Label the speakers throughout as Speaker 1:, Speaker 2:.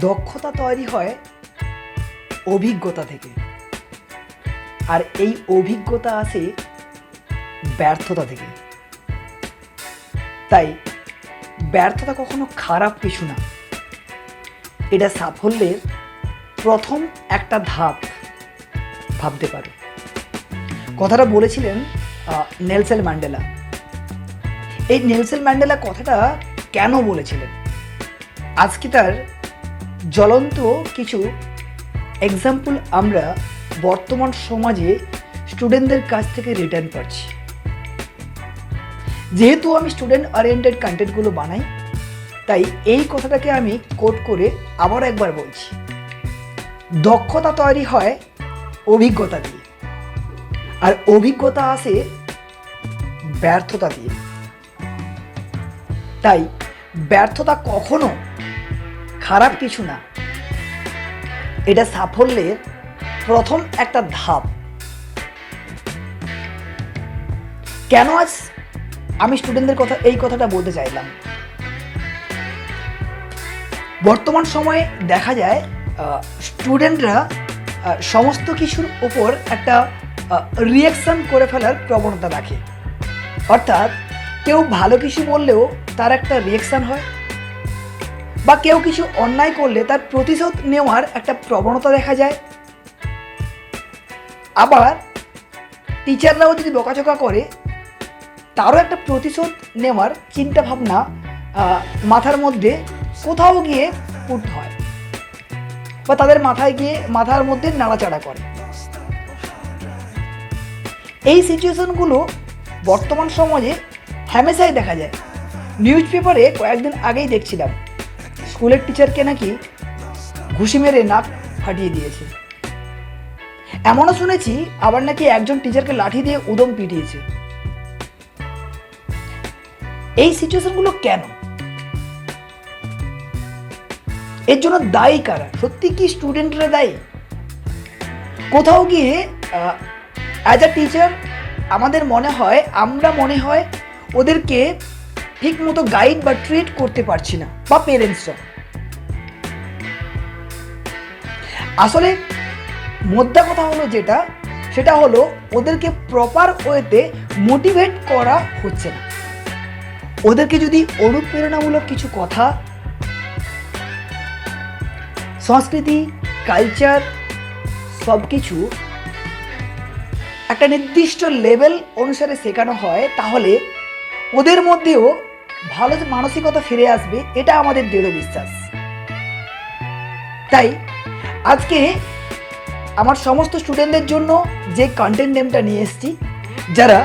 Speaker 1: দক্ষতা তৈরি হয় অভিজ্ঞতা থেকে। আর এই অভিজ্ঞতা আসে ব্যর্থতা থেকে। তাই ব্যর্থতা কখনো খারাপ কিছু না। এটা সাফল্যের প্রথম একটা ধাপ ভাবতে পারে। কথাটা বলেছিলেন নেলসেল ম্যান্ডেলা। এই নেলসেল ম্যান্ডেলা কথাটা কেন বলেছিলেন? আজকে তার জ্বলন্ত কিছু এক্সাম্পল আমরা বর্তমান সমাজে স্টুডেন্টদের কাছ থেকে রিটার্ন পাচ্ছি। যেহেতু আমি স্টুডেন্ট ওরিয়েন্টেড কন্টেন্টগুলো বানাই, তাই এই কথাটাকে আমি কোট করে আবার একবার বলছি। দক্ষতা তৈরি হয় অভিজ্ঞতা দিয়ে। আর অভিজ্ঞতা আসে ব্যর্থতা দিয়ে। তাই ব্যর্থতা কখনো খারাপ কিছু না। এটা সাফল্যের প্রথম একটা ধাপ। কেন আজ আমি স্টুডেন্টদের কথা, এই কথাটা বলতে চাইলাম? বর্তমান সময়ে দেখা যায় স্টুডেন্টরা সমস্ত কিছুর উপর একটা রিয়াকশন করে ফেলার প্রবণতা রাখে। অর্থাৎ কেউ ভালো কিছু বললেও তার একটা রিয়াকশন হয় বা কেউ কিছু অন্যায় করলে তার প্রতিশোধ নেওয়ার একটা প্রবণতা দেখা যায়। আবার টিচাররাও যদি বকাচকা করে, তারও একটা প্রতিশোধ নেওয়ার চিন্তা ভাবনা মাথার মধ্যে কোথাও গিয়ে পুট হয় বা তাদের মাথায় গিয়ে মাথার মধ্যে নাড়াচাড়া করে। এই সিচুয়েশনগুলো বর্তমান সমাজে হ্যামেশাই দেখা যায়। নিউজ পেপারে কয়েকদিন আগেই দেখছিলাম। স্কুলের টিচারকে নাকি ঘুষি মেরে নাক ফাটিয়ে দিয়েছে। এমনও শুনেছি আবার নাকি একজন টিচারকে লাঠি দিয়ে উদম পিটিয়েছে। এই সিচুয়েশনগুলো কেন? এর জন্য দায়ী কারা? সত্যি কি স্টুডেন্টরা দায়ী? কোথাও গিয়ে অ্যাজ আ টিচার আমাদের মনে হয়, আমরা মনে হয় ওদেরকে ঠিক মতো গাইড বা ট্রিট করতে পারছি না, বা পেরেন্টসরা আসলে মোদ্দা কথা হলো যেটা, সেটা হলো ওদেরকে প্রপার ওয়েতে মোটিভেট করা হচ্ছে না। ওদেরকে যদি অনুপ্রেরণামূলক কিছু কথা, সংস্কৃতি কালচার সব কিছু একটা নির্দিষ্ট লেভেল অনুসারে শেখানো হয়, তাহলে ওদের মধ্যেও ভালো মানসিকতা ফিরে আসবে, এটা আমাদের দৃঢ় বিশ্বাস। তাই আজকে আমার সমস্ত স্টুডেন্টদের জন্য যে কন্টেন্ট নেমটা নিয়ে এসেছি, যারা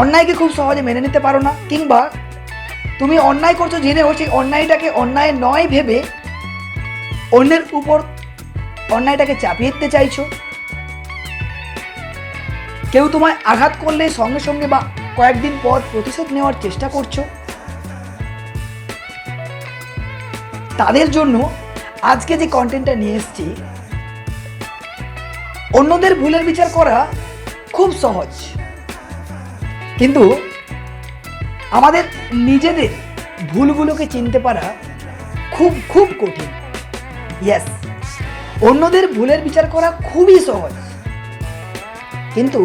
Speaker 1: অন্যায়কে খুব সহজে মেনে নিতে পারো না, কিংবা তুমি অন্যায় করছ জেনেও সেই অন্যায়টাকে অন্যায় নয় ভেবে অন্যের উপর অন্যায়টাকে চাপিয়ে দিতে চাইছো। কেউ তোমায় আঘাত করলে সঙ্গে সঙ্গে বা কয়েকদিন পর প্রতিশোধ নেওয়ার চেষ্টা করছ। তাদের জন্য আজকে যে কন্টেন্টটা নিয়ে এসেছি, অন্যদের ভুলের বিচার করা খুব সহজ। কিন্তু আমাদের নিজেদের ভুলগুলোকে চিনতে পারা খুব খুব কঠিন। ইয়েস অন্যদের ভুলের বিচার করা খুবই সহজ। কিন্তু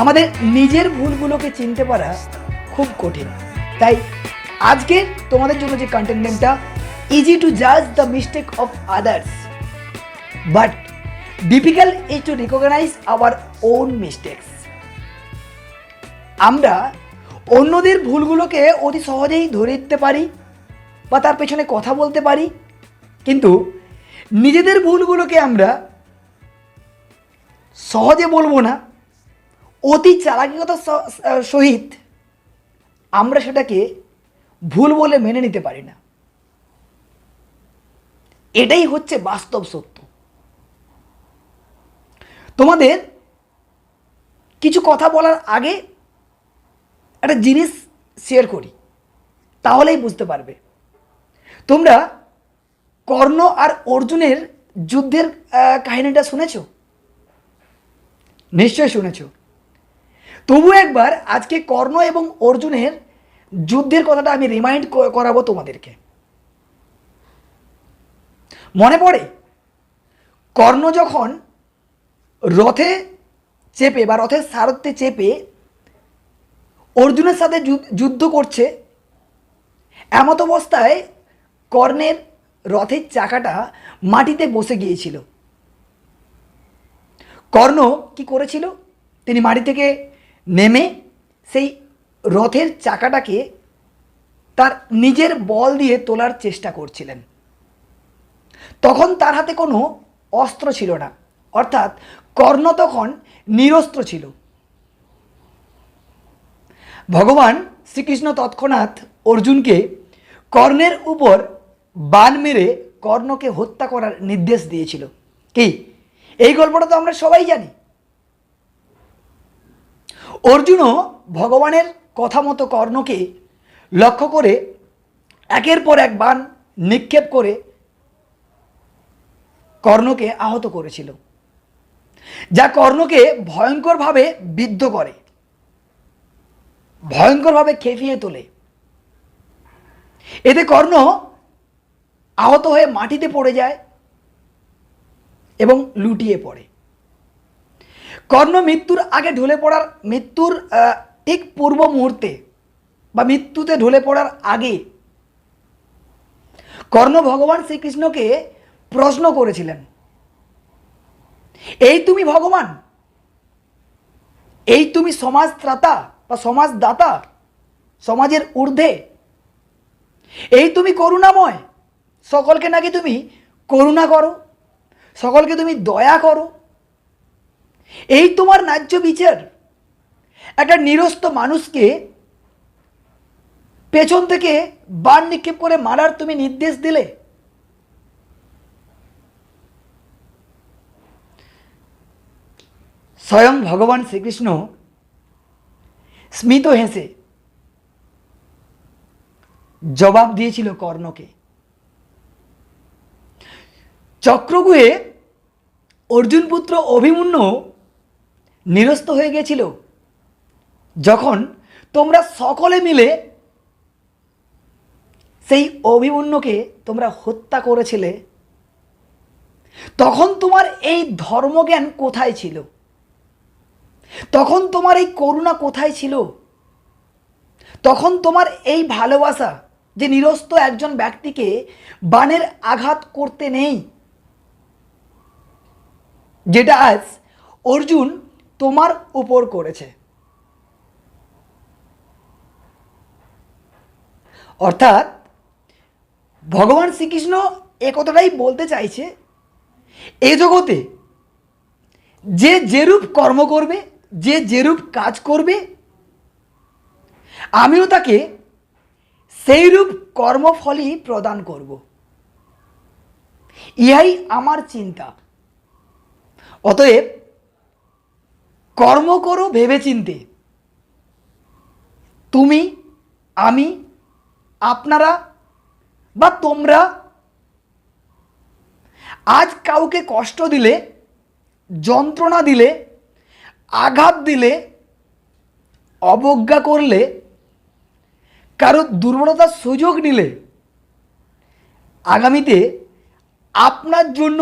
Speaker 1: আমাদের নিজের ভুলগুলোকে চিনতে পারা খুব কঠিন। তাই আজকে তোমাদের জন্য যে কন্টেন্ট ইজি টু জাজ the mistake of others but difficult is to recognise our own mistakes আমরা অন্যদের ভুলগুলোকে অতি সহজেই ধরে দিতে পারি বা তার পেছনে কথা বলতে পারি, কিন্তু নিজেদের ভুলগুলোকে আমরা সহজে বলব না। অতি চালাকিকতার সহিত আমরা সেটাকে ভুল বলে মেনে নিতে পারি না। এটাই হচ্ছে বাস্তব সত্য। তোমাদের কিছু কথা বলার আগে একটা জিনিস শেয়ার করি, তাহলেই বুঝতে পারবে। তোমরা কর্ণ আর অর্জুনের যুদ্ধের কাহিনীটা শুনেছ? নিশ্চয় শুনেছ। তবু একবার আজকে কর্ণ এবং অর্জুনের যুদ্ধের কথাটা আমি রিমাইন্ড করাবো তোমাদেরকে। মনে পড়ে? কর্ণ যখন রথে চেপে বা রথের সারথে চেপে অর্জুনের সাথে যুদ্ধ করছে, এমত অবস্থায় কর্ণের রথের চাকাটা মাটিতে বসে গিয়েছিল। কর্ণ কি করেছিল? তিনি মাটি থেকে নেমে সেই রথের চাকাটাকে তার নিজের বল দিয়ে তোলার চেষ্টা করছিলেন। তখন তার হাতে কোনো অস্ত্র ছিল না, অর্থাৎ কর্ণ তখন নিরস্ত্র ছিল। ভগবান শ্রীকৃষ্ণ তৎক্ষণাৎ অর্জুনকে কর্ণের উপর বান মেরে কর্ণকে হত্যা করার নির্দেশ দিয়েছিল। কি? এই গল্পটা তো আমরা সবাই জানি। অর্জুনও ভগবানের কথা মতো কর্ণকে লক্ষ্য করে একের পর এক বান নিক্ষেপ করে কর্ণকে আহত করেছিল, যা কর্ণকে ভয়ঙ্করভাবে বিদ্ধ করে, ভয়ঙ্করভাবে খেপিয়ে তোলে। এতে কর্ণ আহত হয়ে মাটিতে পড়ে যায় এবং লুটিয়ে পড়ে। কর্ণ মৃত্যুর আগে ঢলে পড়ার মৃত্যুর ঠিক পূর্ব মুহূর্তে বা মৃত্যুতে ঢলে পড়ার আগে কর্ণ ভগবান শ্রীকৃষ্ণকে প্রশ্ন করেছিলেন, এই তুমি ভগবান? এই তুমি সমাজ ত্রাতা বা সমাজ দাতা সমাজের ঊর্ধ্বে? এই তুমি করুণাময়? সকলকে নাকি তুমি করুণা করো? সকলকে তুমি দয়া করো? এই তোমার ন্যায্য বিচার। একটা নিরস্ত মানুষকে পেছন থেকে বান নিক্ষেপ করে মারার তুমি নির্দেশ দিলে। স্বয়ং ভগবান শ্রীকৃষ্ণ স্মিত হেসে জবাব দিয়েছিল কর্ণকে। চক্রগুহে অর্জুন পুত্র অভিমন্যু নিরস্ত হয়ে গেছিল যখন তোমরা সকলে মিলে সেই অভিমন্যুকে তোমরা হত্যা করেছিলে, তখন তোমার এই ধর্মজ্ঞান কোথায় ছিল? তখন তোমার এই করুণা কোথায় ছিল? তখন তোমার এই ভালোবাসা যে নিরস্ত একজন ব্যক্তিকে বানের আঘাত করতে নেই, যেটা আজ অর্জুন তোমার উপর করেছে। অর্থাৎ, ভগবান শ্রীকৃষ্ণ এ কথাটাই বলতে চাইছে, এ জগতে যে যেরূপ কর্ম করবে, যে যেরূপ কাজ করবে, আমিও তাকে সেইরূপ কর্মফলই প্রদান করব। ইহাই আমার চিন্তা। অতএব কর্ম করো ভেবে চিনতে তুমি, আমি, আপনারা বা তোমরা। আজ কাউকে কষ্ট দিলে, যন্ত্রণা দিলে, আঘাত দিলে, অবজ্ঞা করলে কারও দুর্বলতার সুযোগ নিলে, আগামীতে আপনার জন্য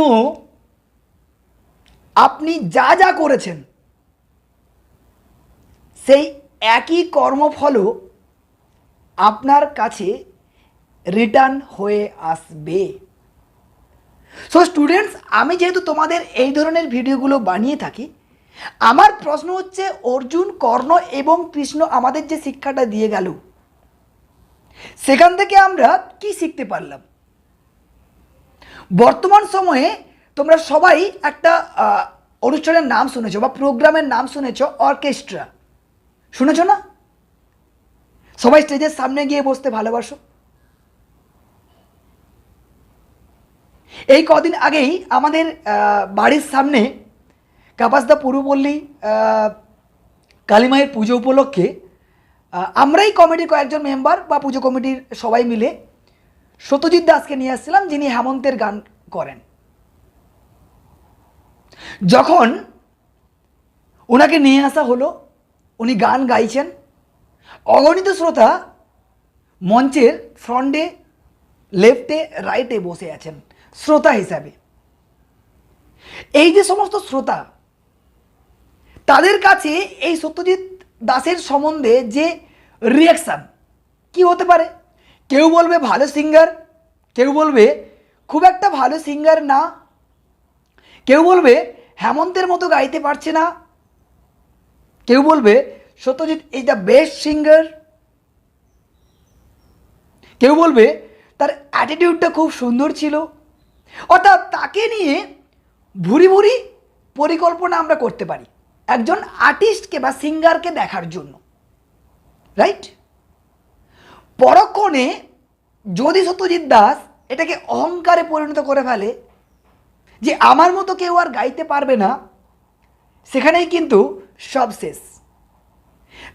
Speaker 1: আপনি যা যা করেছেন সেই একই কর্মফলও আপনার কাছে রিটার্ন হয়ে আসবে। সো স্টুডেন্টস আমি যেহেতু তোমাদের এই ধরনের ভিডিওগুলো বানিয়ে থাকি, আমার প্রশ্ন হচ্ছে, অর্জুন, কর্ণ এবং কৃষ্ণ আমাদের যে শিক্ষাটা দিয়ে গেল, সেখান থেকে আমরা কি শিখতে পারলাম? বর্তমান সময়ে তোমরা সবাই একটা অনুষ্ঠানের নাম শুনেছো বা প্রোগ্রামের নাম শুনেছ অর্কেস্ট্রা শুনেছো না? সবাই স্টেজের সামনে গিয়ে বসতে ভালোবাসো। এই কদিন আগেই আমাদের বাড়ির সামনে কাপাসদা পুরুপল্লী কালীমায়ের পুজো উপলক্ষে আমরাই কমিটির কয়েকজন মেম্বার বা পুজো কমিটির সবাই মিলে সত্যজিৎ দাসকে নিয়ে আসছিলাম, যিনি হেমন্তের গান করেন। যখন ওনাকে নিয়ে আসা হলো উনি গান গাইছেন। অগণিত শ্রোতা মঞ্চের ফ্রন্টে, লেফটে, রাইটে বসে আছেন শ্রোতা হিসাবে। এই যে সমস্ত শ্রোতা, তাদের কাছে এই সত্যজিৎ দাসের সম্বন্ধে যে রিয়াকশান কি হতে পারে? কেউ বলবে ভালো সিঙ্গার কেউ বলবে খুব একটা ভালো সিঙ্গার না, কেউ বলবে হেমন্তের মতো গাইতে পারছে না কেউ বলবে, Satyajit is the best singer কেউ বলবে, তার অ্যাটিটিউডটা খুব সুন্দর ছিল। অর্থাৎ তাকে নিয়ে ভুরি ভুরি পরিকল্পনা আমরা করতে পারি, একজন আর্টিস্টকে বা সিঙ্গারকে দেখার জন্য। রাইট পরক্ষণে যদি সত্যজিৎ দাস এটাকে অহংকারে পরিণত করে ফেলে, যে আমার মতো কেউ আর গাইতে পারবে না, সেখানেই কিন্তু সব শেষ।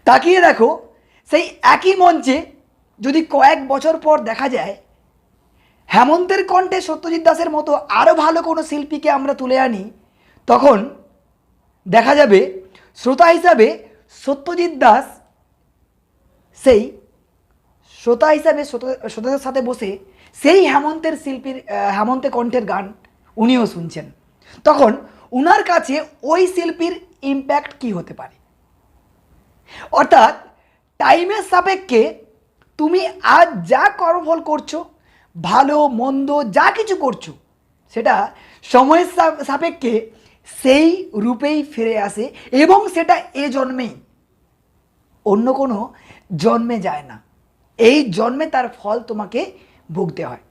Speaker 1: তাকিয়ে দেখো সেই একই মঞ্চে যদি কয়েক বছর পর দেখা যায় হেমন্তের কণ্ঠে সত্যজিৎ দাসের মতো আরও ভালো কোনো শিল্পীকে আমরা তুলে আনি তখন দেখা যাবে শ্রোতা হিসাবে সত্যজিৎ দাস সেই শ্রোতা হিসাবে শ্রোতাদের সাথে বসে সেই হেমন্তের শিল্পীর আহ, হেমন্তে কণ্ঠের গান উনিও শুনছেন। তখন উনার কাছে ওই শিল্পীর ইম্প্যাক্ট কি হতে পারে? অর্থাৎ টাইমের সাপেক্ষে তুমি আজ যা কর্মফল করছ, ভালো, মন্দ, যা কিছু করছ, সেটা সময়ের সাপেক্ষে সেই রূপেই ফিরে আসে এবং সেটা এ জন্মেই। অন্য কোনো জন্মে যায় না। এই জন্মে তার ফল তোমাকে ভুগতে হয়।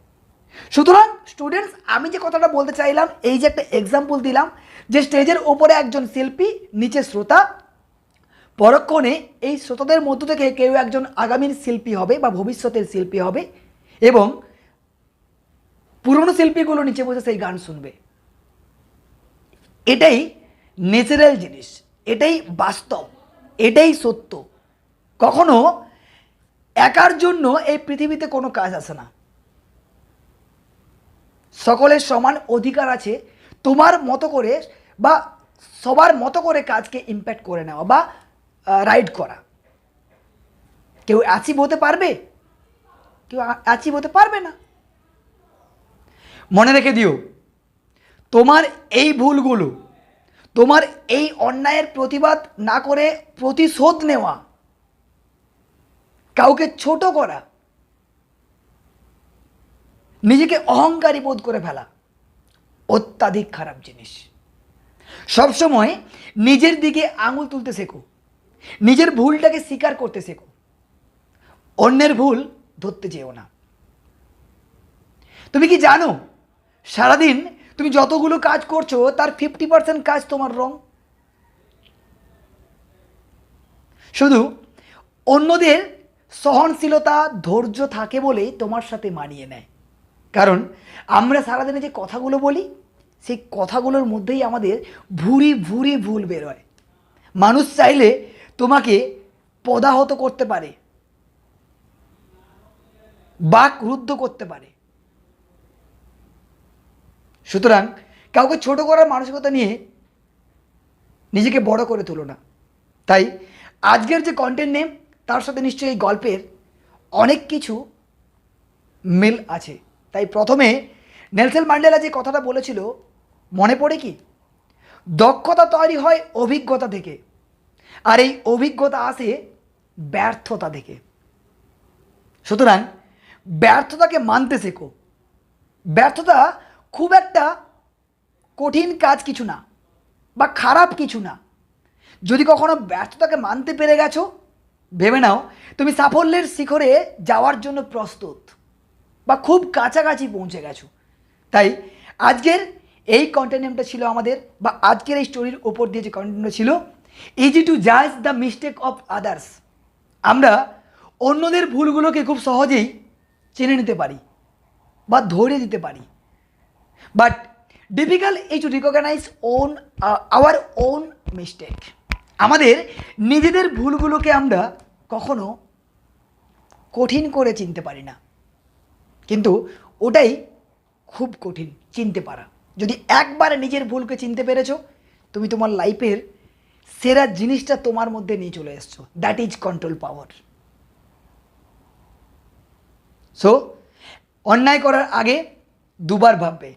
Speaker 1: সুতরাং স্টুডেন্টস আমি যে কথাটা বলতে চাইলাম, এই যে একটা এক্সাম্পল দিলাম, যে স্টেজের ওপরে একজন শিল্পী, নিচে শ্রোতা, পরক্ষণে এই শ্রোতাদের মধ্য থেকে কেউ একজন আগামীর শিল্পী হবে বা ভবিষ্যতের শিল্পী হবে এবং পুরনো শিল্পীগুলো নিচে বসে সেই গান শুনবে। এটাই ন্যাচারাল জিনিস, এটাই বাস্তব, এটাই সত্য। কখনো একার জন্য এই পৃথিবীতে কোনো কাজ আসে না। সকলের সমান অধিকার আছে, তোমার মতো করে বা সবার মতো করে কাজকে ইম্প্যাক্ট করে নেওয়া বা রাইড করা। কেউ অ্যাচিভ হতে পারবে? কেউ অ্যাচিভ হতে পারবে না। মনে রেখে দিও, তোমার এই ভুলগুলো, তোমার এই অন্যায়ের প্রতিবাদ না করে প্রতিশোধ নেওয়া, কাউকে ছোট করা নিজেকে অহংকারী বোধ করে ফেলা অত্যাধিক খারাপ জিনিস। সবসময় নিজের দিকে আঙুল তুলতে শেখো। নিজের ভুলটাকে স্বীকার করতে শেখো। অন্যের ভুল ধরতে চেও না। তুমি কি জানো, সারাদিন তুমি যতগুলো কাজ করছ, তার ফিফটি পার্সেন্ট কাজ তোমার রং? শুধু অন্যদের সহনশীলতা ধৈর্য থাকে বলেই তোমার সাথে মানিয়ে নেয়। কারণ আমরা সারাদিনে যে কথাগুলো বলি, সেই কথাগুলোর মধ্যেই আমাদের ভুরি ভুরি ভুল বেরোয় মানুষ চাইলে তোমাকে পদাহত করতে পারে, বাক রুদ্ধ করতে পারে। সুতরাং কাউকে ছোট করার মানসিকতা নিয়ে নিজেকে বড় করে তুলো না। তাই আজকের যে কন্টেন্ট নেম তার সাথে নিশ্চয়ই এই গল্পের অনেক কিছু মিল আছে। তাই প্রথমে নেলসেল ম্যান্ডেলা যে কথাটা বলেছিল, মনে পড়ে কি? দক্ষতা তৈরি হয় অভিজ্ঞতা থেকে আর এই অভিজ্ঞতা আসে ব্যর্থতা থেকে। সুতরাং ব্যর্থতাকে মানতে শেখো। ব্যর্থতা খুব একটা কঠিন কাজ কিছু না বা খারাপ কিছু না। যদি কখনো ব্যর্থতাকে মানতে পেরে গেছো, ভেবে নাও, তুমি সাফল্যের শিখরে যাওয়ার জন্য প্রস্তুত। বা খুব কাছাকাছি পৌঁছে গেছো। তাই আজকের এই কন্টেন্টটা ছিল আমাদের বা আজকের এই স্টোরির ওপর দিয়ে যে কন্টেন্টটা ছিল ইজি টু জাজ দ্য মিস্টেক অফ আদার্স আমরা অন্যদের ভুলগুলোকে খুব সহজেই চিনে নিতে পারি বা ধরে দিতে পারি। বাট ডিফিকাল্ট এই to recognise own our own mistake আমাদের নিজেদের ভুলগুলোকে আমরা কখনো কঠিন করে চিনতে পারি না। কিন্তু ওটাই খুব কঠিন চিনতে পারা। যদি একবারে নিজের ভুলকে চিনতে পেরেছ, তুমি তোমার লাইফের সেরা জিনিসটা তোমার মধ্যে নিয়ে চলে এসছো। That is control power so অন্যায় করার আগে দুবার ভাববে।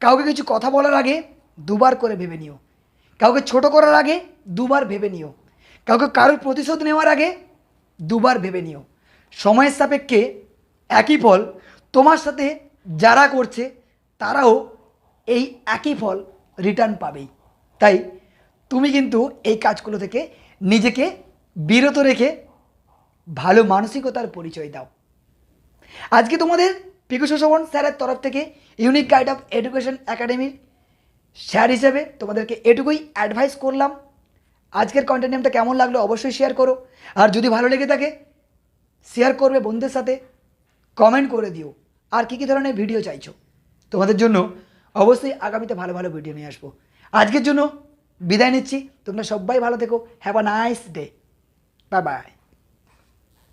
Speaker 1: কাউকে কিছু কথা বলার আগে দুবার করে ভেবে নিও। কাউকে ছোট করার আগে দুবার ভেবে নিও। কাউকে কারোর প্রতিশোধ নেওয়ার আগে দুবার ভেবে নিও। সময়ের সাপেক্ষে একই ফল তোমার সাথে যারা করছে, তারাও এই একই ফল রিটার্ন পাবেই। তাই তুমি কিন্তু এই কাজগুলো থেকে নিজেকে বিরত রেখে ভালো মানসিকতার পরিচয় দাও। আজকে তোমাদের পিকু সুশোভন স্যারের তরফ থেকে ইউনিক গাইড অফ এডুকেশন একাডেমির স্যার হিসেবে তোমাদেরকে এটুকুই অ্যাডভাইস করলাম। আজকের কন্টেন্ট কেমন লাগল অবশ্যই শেয়ার করো। আর যদি ভালো লেগে থাকে শেয়ার করবে বন্ধুদের সাথে। কমেন্ট করে দিও। আর কী কী ধরনের ভিডিও চাইছো? তোমাদের জন্য অবশ্যই আগামীতে ভালো ভালো ভিডিও নিয়ে আসব। আজকের জন্য বিদায় নিচ্ছি। তোমরা সবাই ভালো থেকো। Have a nice day bye bye